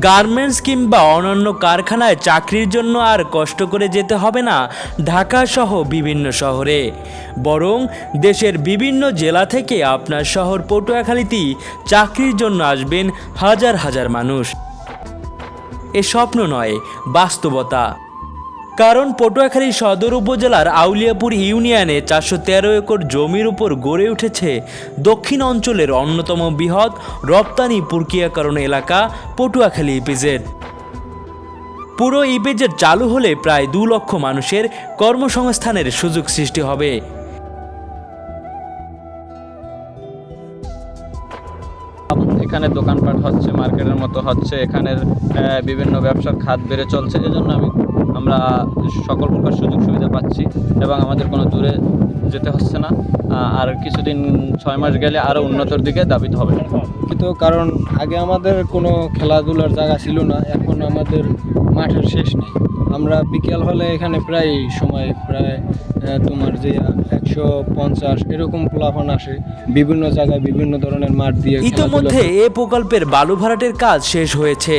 Garments কিংবা অন্যান্য কারখানায় চাকরির জন্য আর কষ্ট করে যেতে হবে না ঢাকা সহ বিভিন্ন শহরে। বরং দেশের বিভিন্ন জেলা থেকে আপনার শহর পটুয়াখালীতেই চাকরির জন্য আসবেন হাজার হাজার মানুষ। এ স্বপ্ন নয়, বাস্তবতা। কারণ পটুয়াখালী সদর উপজেলার আউলিয়াপুর ইউনিয়নে চারশো তেরো একর জমির উপর গড়ে উঠেছে দক্ষিণ অঞ্চলের অন্যতম বৃহৎ রপ্তানি প্রক্রিয়াকরণ এলাকা পটুয়াখালী ইপিজেড। পুরো ইপিজেড চালু হলে প্রায় দু লক্ষ মানুষের কর্মসংস্থানের সুযোগ সৃষ্টি হবে। এখানে দোকানপাট হচ্ছে, মার্কেটের মতো হচ্ছে, এখানের বিভিন্ন ব্যবসার খাত বেড়ে চলছে এজন্য আমি আমরা সকল প্রকার সুযোগ সুবিধা পাচ্ছি এবং আমাদের কোনো দূরে যেতে হচ্ছে না। আর কিছুদিন, ছয় মাস গেলে আরও উন্নতর দিকে দাবিত হবে। কিন্তু কারণ আগে আমাদের কোনো খেলাধুলার জায়গা ছিল না, এখন আমাদের মাঠের শেষ নেই। আমরা বিকেল হলে এখানে প্রায় সময় প্রায় তোমার যে একশো পঞ্চাশ এরকম প্লাফন আসে। বিভিন্ন জায়গায় বিভিন্ন ধরনের মাঠ দিয়ে ইতোমধ্যে এ প্রকল্পের বালু ভরাটের কাজ শেষ হয়েছে।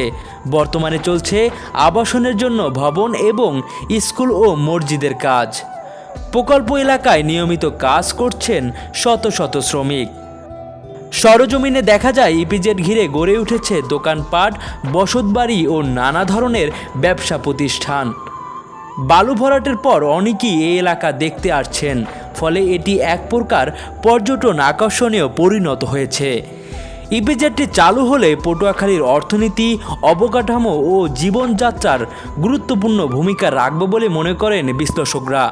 বর্তমানে চলছে আবাসনের জন্য ভবন এবং স্কুল ও মসজিদের কাজ। প্রকল্প এলাকায় নিয়মিত কাজ করছেন শত শত শ্রমিক। সরজমিনে দেখা যায় ইপিজেড ঘিরে গড়ে উঠেছে দোকানপাট, বসতবাড়ি ও নানা ধরনের ব্যবসা প্রতিষ্ঠান। বালু ভরাটের পর অনেকেই এই এলাকা দেখতে আসছেন, ফলে এটি এক প্রকার পর্যটন আকর্ষণীয় পরিণত হয়েছে। ইপিজেডটি চালু হলে পটুয়াখালীর অর্থনীতি, অবকাঠামো ও জীবনযাত্রার গুরুত্বপূর্ণ ভূমিকা রাখবে বলে মনে করেন বিশ্লেষকরা।